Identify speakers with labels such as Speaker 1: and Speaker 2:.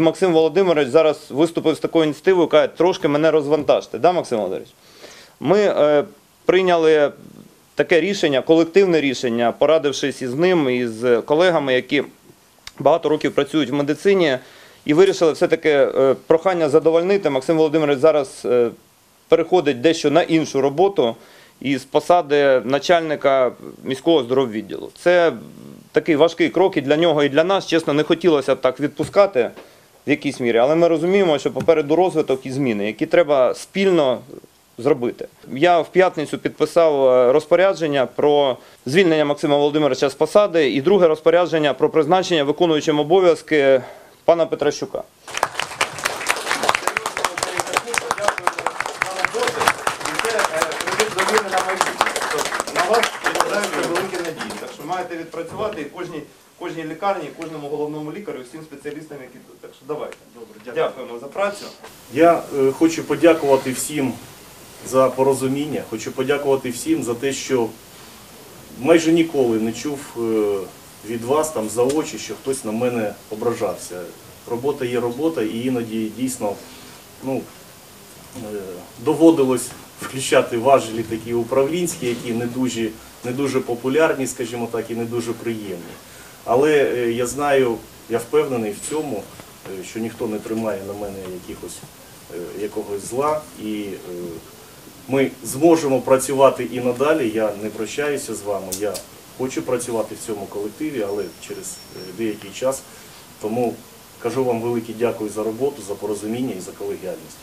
Speaker 1: Максим Володимирович зараз виступив з такою ініціативою, каже, трошки мене розвантажте. Да, Максим Володимирович? Ми е, прийняли таке рішення, колективне рішення, порадившись із ним і з колегами, які багато років працюють в медицині, і вирішили все-таки е, прохання задовольнити. Максим Володимирович зараз е, переходить дещо на іншу роботу із посади начальника міського здороввідділу. Це такий важкий крок і для нього, і для нас. Чесно, не хотілося б так відпускати в якійсь мірі, але ми розуміємо, що попереду розвиток і зміни, які треба спільно зробити. Я в п'ятницю підписав е, розпорядження про звільнення Максима Володимировича з посади і друге розпорядження про призначення виконуючим обов'язки пана Петращука. На вас великі надії. Так що маєте відпрацювати і кожній, кожній лікарні, кожному головному лікарю, всім спеціалістам, які тут. Так що давайте.
Speaker 2: Добре,
Speaker 1: Дякуємо за працю.
Speaker 2: Я е, хочу подякувати всім за порозуміння, хочу подякувати всім за те, що майже ніколи не чув е, від вас там за очі, що хтось на мене ображався. Робота є робота, і іноді дійсно ну, е, доводилось включати важелі такі управлінські, які не дуже, не дуже популярні, скажімо так, і не дуже приємні. Але е, я знаю, я впевнений в цьому, е, що ніхто не тримає на мене якихось, е, якогось зла. І ми зможемо працювати і надалі. Я не прощаюся з вами. Я хочу працювати в цьому колективі, але через деякий час. Тому кажу вам велике дякую за роботу, за порозуміння і за колегіальність.